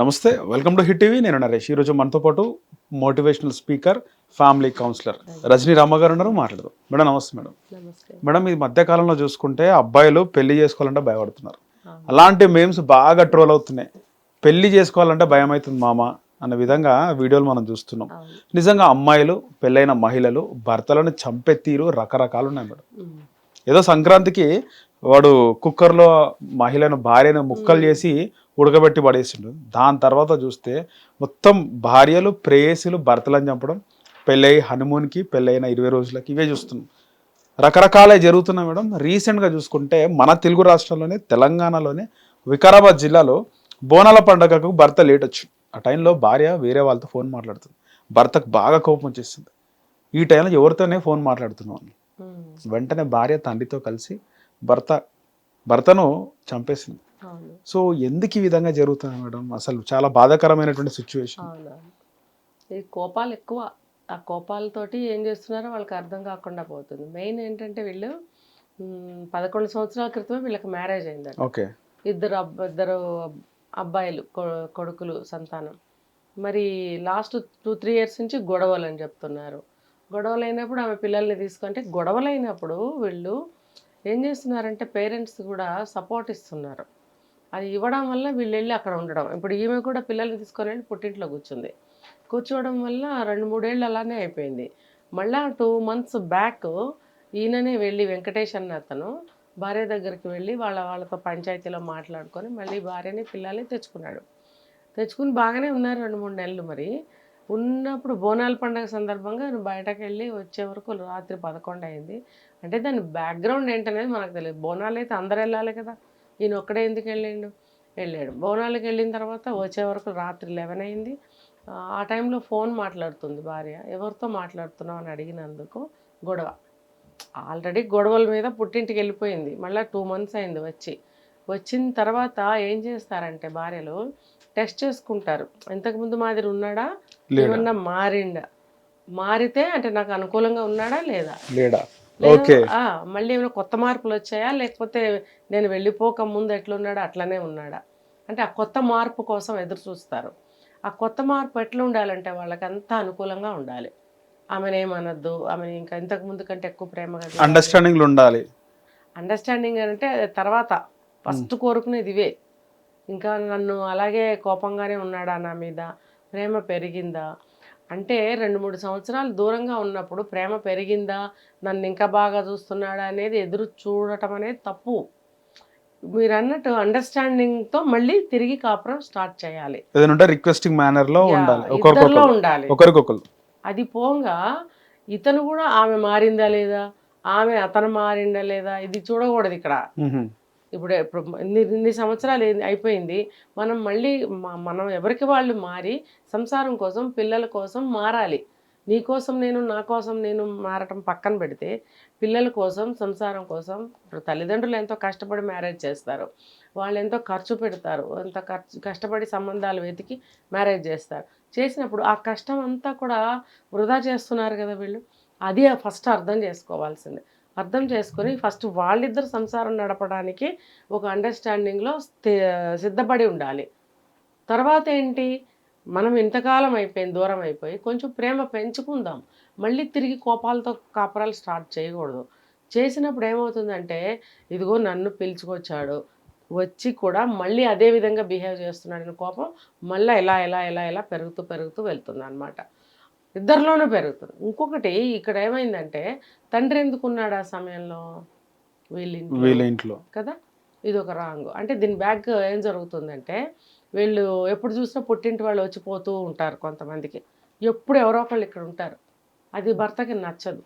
నమస్తే welcome to hit TV. నేను నరేష్. ఈరోజు మనతో పాటు motivational speaker family counsellor Rajani Rama garu ఉన్నారు. మాట్లాడదాం. మేడం నమస్తే మేడం. మేడం ఈ మధ్య కాలంలో చూసుకుంటే అబ్బాయిలు పెళ్ళి చేసుకోవాలంటే భయపడుతున్నారు. అలాంటి మేమ్స్ బాగా ట్రోల్ అవుతున్నాయి. పెళ్ళి చేసుకోవాలంటే భయం అవుతుంది మామ అన్న విధంగా వీడియోలు మనం చూస్తున్నాం. నిజంగా అమ్మాయిలు పెళ్ళైన మహిళలు భర్తలను చంపే తీరు రకరకాలు ఉన్నాయి మేడం. ఏదో సంక్రాంతికి వాడు కుక్కర్లో మహిళను భార్యను ముక్కలు చేసి ఉడకబెట్టి పడేసిండు. దాని తర్వాత చూస్తే మొత్తం భార్యలు ప్రేయసులు భర్తలను చంపడం పెళ్ళై హనుమూన్కి పెళ్ళైన ఇరవై రోజులకి ఇవే చూస్తున్నాం. రకరకాలే జరుగుతున్నాయి మేడం. రీసెంట్గా చూసుకుంటే మన తెలుగు రాష్ట్రంలోనే తెలంగాణలోనే వికారాబాద్ జిల్లాలో బోనాల పండగకు భర్త లేట్ వచ్చింది ఆ టైంలో భార్య వేరే వాళ్ళతో ఫోన్ మాట్లాడుతుంది. భర్తకు బాగా కోపం వచ్చేసింది. ఈ టైంలో ఎవరితోనే ఫోన్ ఉమ్. వెంటనే భార్య తండ్రితో కలిసి భర్త భర్తను చంపేసింది. సో ఎందుకు ఈ విధంగా జరుగుతుంది మేడం? అసలు చాలా బాధాకరమైనటువంటి సిచ్యువేషన్ ఈ కోపాలు ఎక్కువ. ఆ కోపాలతోటి ఏం చేస్తున్నారో వాళ్ళకి అర్థం కాకుండా పోతుంది. మెయిన్ ఏంటంటే వీళ్ళు పదకొండు సంవత్సరాల క్రితమే వీళ్ళకి మ్యారేజ్ అయిందంట. ఓకే. ఇద్దరు ఇద్దరు అబ్బాయిలు కొడుకులు సంతానం. మరి లాస్ట్ టూ త్రీ ఇయర్స్ నుంచి గొడవలు అని చెప్తున్నారు. గొడవలు అయినప్పుడు ఆమె పిల్లల్ని తీసుకుంటే గొడవలు అయినప్పుడు వీళ్ళు ఏం చేస్తున్నారంటే పేరెంట్స్ కూడా సపోర్ట్ ఇస్తున్నారు. అది ఇవ్వడం వల్ల వీళ్ళు వెళ్ళి అక్కడ ఉండడం. ఇప్పుడు ఈమె కూడా పిల్లల్ని తీసుకొని వెళ్ళి పుట్టింట్లో కూర్చుంది. కూర్చోవడం వల్ల రెండు మూడేళ్ళు అలానే అయిపోయింది. మళ్ళా టూ మంత్స్ బ్యాక్ ఈయననే వెళ్ళి వెంకటేష్ అన్న అతను భార్య దగ్గరికి వెళ్ళి వాళ్ళ వాళ్ళతో పంచాయతీలో మాట్లాడుకొని మళ్ళీ భార్యని పిల్లల్ని తెచ్చుకున్నాడు. తెచ్చుకుని బాగానే ఉన్నారు రెండు మూడు నెలలు మరి. ఉన్నప్పుడు బోనాల పండుగ సందర్భంగా నేను బయటకు వెళ్ళి వచ్చే వరకు రాత్రి పదకొండు అయింది. అంటే దాని బ్యాక్గ్రౌండ్ ఏంటనేది మనకు తెలియదు. బోనాలు అయితే అందరు వెళ్ళాలి కదా. ఈయన ఒక్కడే ఎందుకు వెళ్ళాడు? వెళ్ళాడు. బోనాలకు వెళ్ళిన తర్వాత వచ్చే వరకు రాత్రి లెవెన్ అయింది. ఆ, టైంలో ఫోన్ మాట్లాడుతుంది భార్య. ఎవరితో మాట్లాడుతున్నావు అని అడిగినందుకు గొడవ. ఆల్రెడీ గొడవల మీద పుట్టింటికి వెళ్ళిపోయింది. మళ్ళీ టూ మంత్స్ అయింది వచ్చి. వచ్చిన తర్వాత ఏం చేస్తారంటే భార్యలు టెస్ట్ చేసుకుంటారు. ఇంతకుముందు మాదిరి ఉన్నాడా? ఏమన్నా మారిండా? మారితే అంటే నాకు అనుకూలంగా ఉన్నాడా లేదా? లేడా? లేదా, ఓకే. మళ్ళీ ఏమైనా కొత్త మార్పులు వచ్చాయా? లేకపోతే నేను వెళ్ళిపోక ముందు ఎట్లున్నాడా? అట్లనే ఉన్నాడా? అంటే ఆ కొత్త మార్పు కోసం ఎదురు చూస్తారు. ఆ కొత్త మార్పు ఎట్లా ఉండాలంటే వాళ్ళకి అంతా అనుకూలంగా ఉండాలి. ఆమెను ఏమనొద్దు? ఆమెను ఇంకా ఇంతకు ముందు కంటే ఎక్కువ ప్రేమగా చూడాలి. అండర్స్టాండింగ్లు ఉండాలి. అండర్స్టాండింగ్ అంటే తర్వాత ఫస్ట్ కోరుకునేది ఇవే. ఇంకా నన్ను అలాగే కోపంగానే ఉన్నాడా నా మీద? ప్రేమ పెరిగిందా? అంటే రెండు మూడు సంవత్సరాలు దూరంగా ఉన్నప్పుడు ప్రేమ పెరిగిందా? నన్ను ఇంకా బాగా చూస్తున్నాడా అనేది ఎదురు చూడటం అనేది తప్పు. మీరు అన్నట్టు అండర్స్టాండింగ్తో మళ్ళీ తిరిగి కాపురం స్టార్ట్ చేయాలి. రిక్వెస్టింగ్ మేనర్లో యా, ఉండాలి. ఉండాలి. ఒకరికొకరు అది పోగా ఇతను కూడా ఆమె మారిందా లేదా? ఆమె అతను మారిందా లేదా? ఇది చూడకూడదు ఇక్కడ. ఇప్పుడు ఇప్పుడు ఇన్ని ఇన్ని సంవత్సరాలు ఏంది- అయిపోయింది. మనం మళ్ళీ మనం ఎవరికి వాళ్ళు మారి సంసారం కోసం పిల్లల కోసం మారాలి. నీ కోసం నేను నా కోసం నేను మారటం పక్కన పెడితే పిల్లల కోసం సంసారం కోసం ఇప్పుడు తల్లిదండ్రులు ఎంతో కష్టపడి మ్యారేజ్ చేస్తారు. వాళ్ళు ఎంతో ఖర్చు పెడతారు. ఎంత ఖర్చు కష్టపడి సంబంధాలు వెతికి మ్యారేజ్ చేస్తారు. చేసినప్పుడు ఆ కష్టం అంతా కూడా వృధా చేస్తున్నారు కదా వీళ్ళు. అది ఫస్ట్ అర్థం చేసుకోవాల్సింది. అర్థం చేసుకొని ఫస్ట్ వాళ్ళిద్దరు సంసారం నడపడానికి ఒక అండర్స్టాండింగ్లో సిద్ధపడి ఉండాలి. తర్వాత ఏంటి? మనం ఇంతకాలం అయిపోయింది దూరం అయిపోయి కొంచెం ప్రేమ పెంచుకుందాం. మళ్ళీ తిరిగి కోపాలతో కాపరాలు స్టార్ట్ చేయకూడదు. చేసినప్పుడు ఏమవుతుందంటే ఇదిగో నన్ను పిలుచుకొచ్చాడు వచ్చి కూడా మళ్ళీ అదే విధంగా బిహేవ్ చేస్తున్నాడని కోపం మళ్ళీ ఇలా ఎలా ఎలా ఎలా పెరుగుతూ పెరుగుతూ వెళ్తుంది అనమాట ఇద్దరిలోనూ పెరుగుతుంది. ఇంకొకటి ఇక్కడ ఏమైందంటే తండ్రి ఎందుకున్నాడు ఆ సమయంలో? వీళ్ళ వీళ్ళ ఇంట్లో. కదా? ఇది ఒక రాంగ్. అంటే దీని బ్యాక్ ఏం జరుగుతుందంటే వీళ్ళు ఎప్పుడు చూసినా పుట్టింటి వాళ్ళు వచ్చిపోతూ ఉంటారు కొంతమందికి. ఎప్పుడు ఎవరో ఒకళ్ళు ఇక్కడ ఉంటారు. అది భర్తకి నచ్చదు.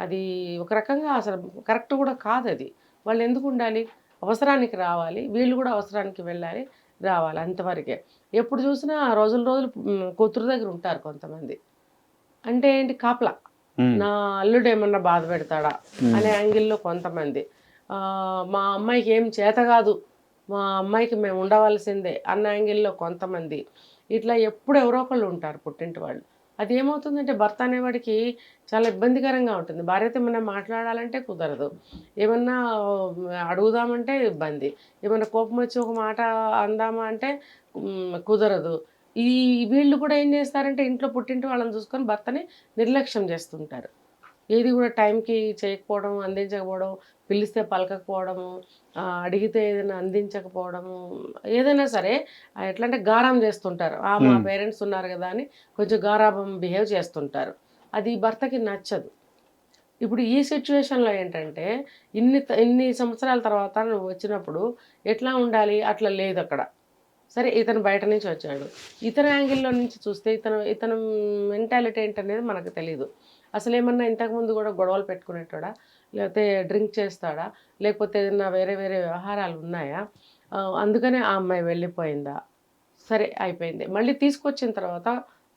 అది ఒక రకంగా అసలు కరెక్ట్ కూడా కాదు అది. వాళ్ళు ఎందుకు ఉండాలి? అవసరానికి రావాలి. వీళ్ళు కూడా అవసరానికి వెళ్ళాలి రావాలి అంతవరకే. ఎప్పుడు చూసినా రోజులు రోజులు కూతురు దగ్గర ఉంటారు కొంతమంది. అంటే ఏంటి? కాపలా. నా అల్లుడు ఏమన్నా బాధ పెడతాడా? అనే యాంగిల్లో కొంతమంది. మా అమ్మాయికి ఏం చేత కాదు. మా అమ్మాయికి మేము ఉండవలసిందే అన్న యాంగిల్లో కొంతమంది. ఇట్లా ఎప్పుడు ఎవరో ఒకళ్ళు ఉంటారు పుట్టింటి వాళ్ళు. అది ఏమవుతుందంటే భర్త అనేవాడికి చాలా ఇబ్బందికరంగా ఉంటుంది. భార్యతో ఏమన్నా మాట్లాడాలంటే కుదరదు. ఏమన్నా అడుగుదామంటే ఇబ్బంది. ఏమన్నా కోపం వచ్చి ఒక మాట అందామా అంటే కుదరదు. ఈ వీళ్ళు కూడా ఏం చేస్తారంటే ఇంట్లో పుట్టింటి వాళ్ళని చూసుకొని భర్తని నిర్లక్ష్యం చేస్తుంటారు. ఏది కూడా టైంకి చేయకపోవడం అందించకపోవడం పిలిస్తే పలకకపోవడము ఆ, అడిగితే ఏదైనా అందించకపోవడము ఏదైనా సరే ఎట్లా అంటే గారం చేస్తుంటారు. ఆ మా. పేరెంట్స్ ఉన్నారు కదా అని కొంచెం గారాభం బిహేవ్ చేస్తుంటారు. అది భర్తకి నచ్చదు. ఇప్పుడు ఈ సిచ్యువేషన్లో ఏంటంటే ఇన్ని ఇన్ని సంవత్సరాల తర్వాత నువ్వు వచ్చినప్పుడు ఎట్లా ఉండాలి? అట్లా లేదు అక్కడ. సరే ఇతను బయట నుంచి వచ్చాడు. ఇతర యాంగిల్లో నుంచి చూస్తే ఇతను ఇతను మెంటాలిటీ ఏంటనేది మనకు తెలియదు అసలు ఏమన్నా ఇంతకుముందు కూడా గొడవలు పెట్టుకునేటోడా? లేకపోతే డ్రింక్ చేస్తాడా? లేకపోతే ఏదైనా వేరే వేరే వ్యవహారాలు ఉన్నాయా? అందుకనే ఆ అమ్మాయి వెళ్ళిపోయిందా? సరే అయిపోయింది. మళ్ళీ తీసుకొచ్చిన తర్వాత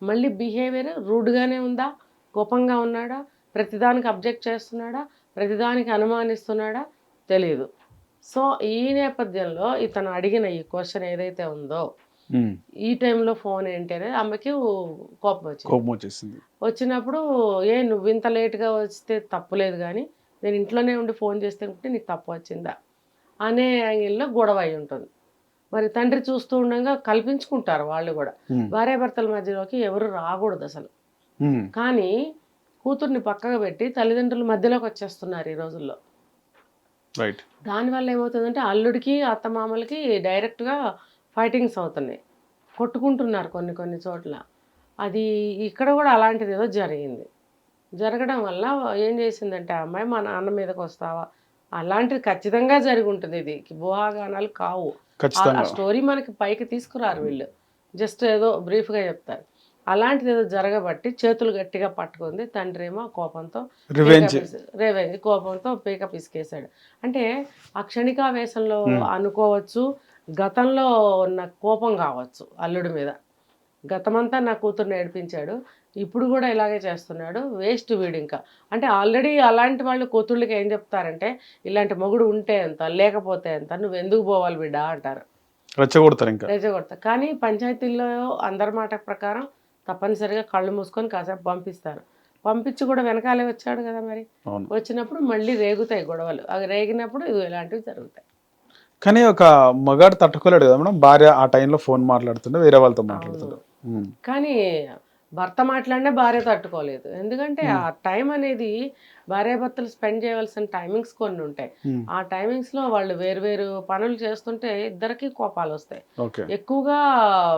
మళ్ళీ బిహేవియర్ రూడ్గానే ఉందా? కోపంగా ఉన్నాడా? ప్రతిదానికి అబ్జెక్ట్ చేస్తున్నాడా? ప్రతిదానికి అనుమానిస్తున్నాడా? తెలియదు సో ఈ నేపథ్యంలో ఇతను అడిగిన ఈ క్వశ్చన్ ఏదైతే ఉందో. ఈ టైంలో ఫోన్ ఏంటి అనేది ఆమెకి కోపం వచ్చింది. కోపం వచ్చేసింది. వచ్చినప్పుడు ఏ నువ్వు ఇంత లేట్గా వస్తే తప్పులేదు కానీ నేను ఇంట్లోనే ఉండి ఫోన్ చేస్తే ఉంటే నీకు తప్పు వచ్చిందా? అనే యాంగిల్లో గొడవ అయి ఉంటుంది. మరి తండ్రి చూస్తూ ఉండగా కల్పించుకుంటారు వాళ్ళు కూడా. భార్యాభర్తల మధ్యలోకి ఎవరు రాకూడదు అసలు. కానీ కూతుర్ని పక్కకు పెట్టి తల్లిదండ్రుల మధ్యలోకి వచ్చేస్తున్నారు ఈ రోజుల్లో. రైట్ దానివల్ల ఏమవుతుందంటే అల్లుడికి అత్తమామలకి డైరెక్ట్గా ఫైటింగ్స్ అవుతున్నాయి. కొట్టుకుంటున్నారు కొన్ని కొన్ని చోట్ల. అది ఇక్కడ కూడా అలాంటిది ఏదో జరిగింది. జరగడం వల్ల ఏం చేసిందంటే ఆ అమ్మాయి మా నాన్న మీదకి వస్తావా? అలాంటిది ఖచ్చితంగా జరిగి ఉంటుంది ఇది. ఊహాగానాలు కావు. ఆ స్టోరీ మనకి పైకి తీసుకురారు వీళ్ళు. జస్ట్ ఏదో బ్రీఫ్గా చెప్తారు. అలాంటిది ఏదో జరగబట్టి చేతులు గట్టిగా పట్టుకుంది. తండ్రి ఏమో కోపంతో రివెంజ్ రేవెంజ్ కోపంతో పీక పిసికేశాడు అంటే ఆ క్షణికావేశంలో Hmm. అనుకోవచ్చు గతంలో ఉన్న కోపం కావచ్చు అల్లుడి మీద. గతమంతా నా కూతుర్ని ఏడిపించాడు. ఇప్పుడు కూడా ఇలాగే చేస్తున్నాడు. వేస్ట్ వీడు ఇంకా అంటే ఆల్రెడీ అలాంటి వాళ్ళు కూతుళ్ళకి ఏం చెప్తారంటే ఇలాంటి మొగుడు ఉంటే ఎంత లేకపోతే ఎంత నువ్వు ఎందుకు పోవాలి బిడ్డ? అంటారు. రెచ్చగొడతారు ఇంకా. రెచ్చగొడతారు. కానీ పంచాయతీల్లో అందరి మాట ప్రకారం తప్పనిసరిగా కళ్ళు మూసుకొని కాసేపు పంపిస్తారు. పంపించి కూడా వెనకాలే వచ్చాడు కదా మరి. వచ్చినప్పుడు మళ్ళీ రేగుతాయి గొడవలు. అవి రేగినప్పుడు ఇవి ఇలాంటివి జరుగుతాయి. కానీ ఒక మగాడు తట్టుకోలేడు కదా మేడం? భార్య ఆ టైంలో ఫోన్ మాట్లాడుతుంటే వేరే వాళ్ళతో మాట్లాడుతుండే. కానీ భర్త మాట్లాడినా భార్య తట్టుకోలేదు. ఎందుకంటే ఆ టైం అనేది భార్యాభర్తలు స్పెండ్ చేయవలసిన టైమింగ్స్ కొన్ని ఉంటాయి. ఆ టైమింగ్స్లో వాళ్ళు వేరు పనులు చేస్తుంటే ఇద్దరికి కోపాలు వస్తాయి. ఎక్కువగా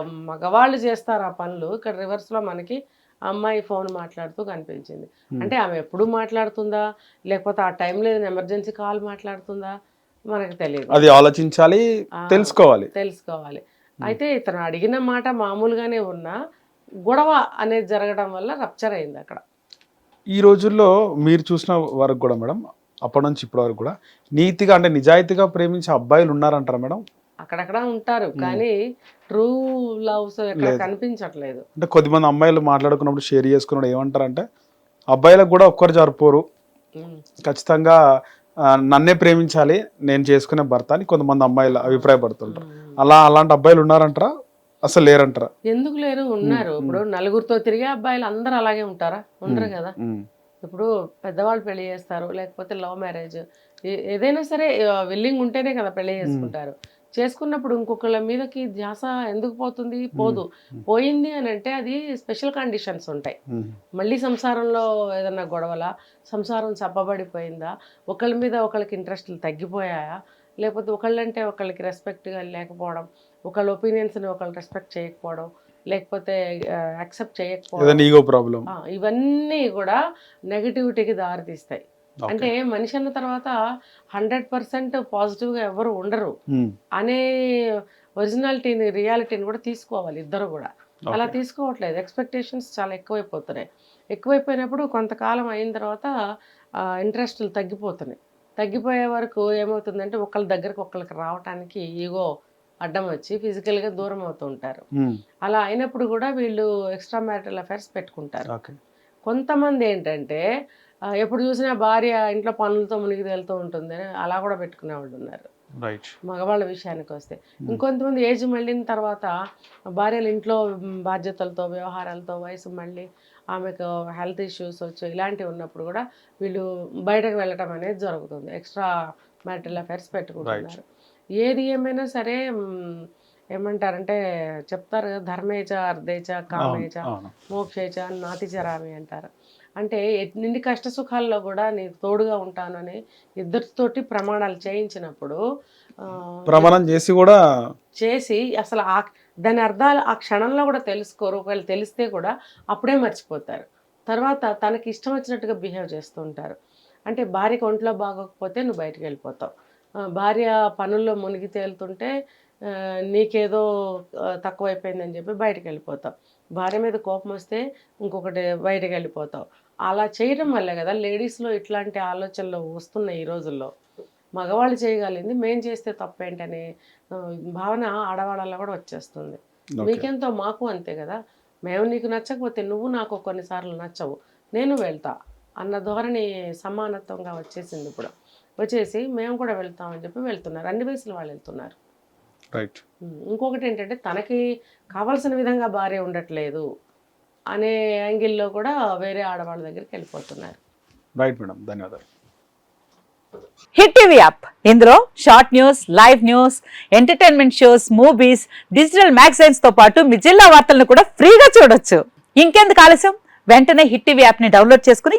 మగవాళ్ళు చేస్తారు ఆ పనులు. ఇక్కడ రివర్స్లో మనకి అమ్మాయి ఫోన్ మాట్లాడుతూ కనిపించింది. అంటే ఆమె ఎప్పుడు మాట్లాడుతుందా? లేకపోతే ఆ టైంలో ఏదైనా ఎమర్జెన్సీ కాల్ మాట్లాడుతుందా? మనకు తెలియదు. అది ఆలోచించాలి తెలుసుకోవాలి. తెలుసుకోవాలి. అయితే ఇతను అడిగిన మాట మామూలుగానే ఉన్నా గొడవ అనేది జరగడం వల్ల రప్చర్ అయింది అక్కడ. ఈ రోజుల్లో మీరు చూసిన వరకు కూడా మేడం అప్పటి నుంచి ఇప్పటి వరకు కూడా నీతిగా అంటే నిజాయితీగా ప్రేమించే అబ్బాయిలు ఉన్నారంటారా మేడం? అక్కడక్కడ ఉంటారు కానీ ట్రూ లవ్స్ ఎక్కడ. కనిపించట్లేదు. అంటే కొద్దిమంది అమ్మాయిలు మాట్లాడుకున్నప్పుడు షేర్ చేసుకున్నప్పుడు ఏమంటారంటే అబ్బాయిలకు కూడా ఒక్కరు జరుపుకోరు. ఖచ్చితంగా నన్నే ప్రేమించాలి నేను చేసుకునే భర్త అని కొంతమంది అమ్మాయిలు అభిప్రాయపడుతుంటారు. అలా అలాంటి అబ్బాయిలు ఉన్నారంటారా? అసలు లేరంటారా? ఎందుకు లేరు? ఉన్నారు. ఇప్పుడు నలుగురితో తిరిగే అబ్బాయిలు అందరూ అలాగే ఉంటారా? ఉండరు కదా. ఇప్పుడు పెద్దవాళ్ళు పెళ్ళి చేస్తారు లేకపోతే లవ్ మ్యారేజ్ ఏదైనా సరే విల్లింగ్ ఉంటేనే కదా పెళ్ళి చేసుకుంటారు. చేసుకున్నప్పుడు ఇంకొకళ్ళ మీదకి ధ్యాస ఎందుకు పోతుంది? పోదు. పోయింది అని అంటే అది స్పెషల్ కండిషన్స్ ఉంటాయి. మళ్ళీ సంసారంలో ఏదన్నా గొడవల సంసారం చప్పబడిపోయిందా? ఒకళ్ళ మీద ఒకళ్ళకి ఇంట్రెస్ట్లు తగ్గిపోయాయా? లేకపోతే ఒకళ్ళంటే ఒకళ్ళకి రెస్పెక్ట్గా లేకపోవడం ఒకళ్ళ ఒపీనియన్స్ని ఒకళ్ళు రెస్పెక్ట్ చేయకపోవడం లేకపోతే యాక్సెప్ట్ చేయకపోవడం. ఈగో ప్రాబ్లం ఇవన్నీ కూడా నెగటివిటీకి దారితీస్తాయి. అంటే మనిషి అన్న తర్వాత హండ్రెడ్ పర్సెంట్ పాజిటివ్గా ఎవరు ఉండరు. అనే ఒరిజినాలిటీని రియాలిటీని కూడా తీసుకోవాలి ఇద్దరు కూడా. అలా తీసుకోవట్లేదు. ఎక్స్పెక్టేషన్స్ చాలా ఎక్కువైపోతున్నాయి. ఎక్కువైపోయినప్పుడు కొంతకాలం అయిన తర్వాత ఇంట్రెస్ట్లు తగ్గిపోతున్నాయి. తగ్గిపోయే వరకు ఏమవుతుందంటే ఒకళ్ళ దగ్గరకు ఒకళ్ళకి రావటానికి ఈగో అడ్డం వచ్చి ఫిజికల్గా దూరం అవుతూ ఉంటారు. అలా అయినప్పుడు కూడా వీళ్ళు ఎక్స్ట్రా మ్యారిటల్ అఫైర్స్ పెట్టుకుంటారు. కొంతమంది ఏంటంటే ఎప్పుడు చూసినా భార్య ఇంట్లో పనులతో మునిగి తేలుతూ ఉంటుంది అని అలా కూడా పెట్టుకునే వాళ్ళు ఉన్నారు. మగవాళ్ళ విషయానికి వస్తే. ఇంకొంతమంది ఏజ్ మళ్ళిన తర్వాత భార్యలు ఇంట్లో బాధ్యతలతో వ్యవహారాలతో వయసు మళ్ళీ ఆమెకు హెల్త్ ఇష్యూస్ వచ్చు ఇలాంటివి ఉన్నప్పుడు కూడా వీళ్ళు బయటకు వెళ్ళటం అనేది జరుగుతుంది. ఎక్స్ట్రా మ్యారిటల్ అఫైర్స్ పెట్టుకుంటున్నారు. ఏది ఏమైనా సరే ఏమంటారంటే చెప్తారు ధర్మేచ అర్ధేచ కామేచ మోక్షేచ నాతిచరామి అంటారు. అంటే ఎన్ని కష్ట సుఖాల్లో కూడా నీకు తోడుగా ఉంటానని ఇద్దరితోటి ప్రమాణాలు చేయించినప్పుడు ప్రమాణం చేసి కూడా చేసి అసలు ఆ దాని అర్థాలు ఆ క్షణంలో కూడా తెలుసుకోరు. ఒకవేళ తెలిస్తే కూడా అప్పుడే మర్చిపోతారు. తర్వాత తనకి ఇష్టం వచ్చినట్టుగా బిహేవ్ చేస్తూ ఉంటారు. అంటే భార్యకి ఒంట్లో బాగోకపోతే నువ్వు బయటికి వెళ్ళిపోతావు. భార్య పనుల్లో మునిగి తేలుతుంటే నీకేదో తక్కువైపోయిందని చెప్పి బయటికి వెళ్ళిపోతావు భార్య మీద కోపం వస్తే ఇంకొకటి బయటికి వెళ్ళిపోతావు అలా చేయడం వల్లే కదా లేడీస్లో ఇట్లాంటి ఆలోచనలు వస్తున్నాయి ఈ రోజుల్లో. మగవాళ్ళు చేయగలిగింది మేం చేస్తే తప్పేంటనే భావన ఆడవాళ్ళలో కూడా వచ్చేస్తుంది. మీకెంతో మాకు అంతే కదా. మేము నీకు నచ్చకపోతే నువ్వు నాకు కొన్నిసార్లు నచ్చవు. నేను వెళ్తా అన్న ధోరణి సమానత్వంగా వచ్చేసింది ఇప్పుడు. వచ్చేసి మేము కూడా వెళ్తామని చెప్పి వెళ్తున్నారు. అన్ని వయసుల వాళ్ళు వెళ్తున్నారు. రైట్. ఇంకొకటి ఏంటంటే తనకి కావాల్సిన విధంగా భార్య ఉండట్లేదు అనే యాంగిల్లో కూడా వేరే ఆడవాళ్ళ దగ్గరికి వెళ్ళిపోతున్నారు. రైట్ మేడం ధన్యవాదాలు. Hit TV app. ఇందులో short news live news entertainment shows movies digital మ్యాగజైన్స్తో పాటు మీ జిల్లా వార్తలను కూడా ఫ్రీగా చూడొచ్చు. ఇంకెందుకు ఆలస్యం? వెంటనే హిట్ టీవీ యాప్ని డౌన్లోడ్ చేసుకుని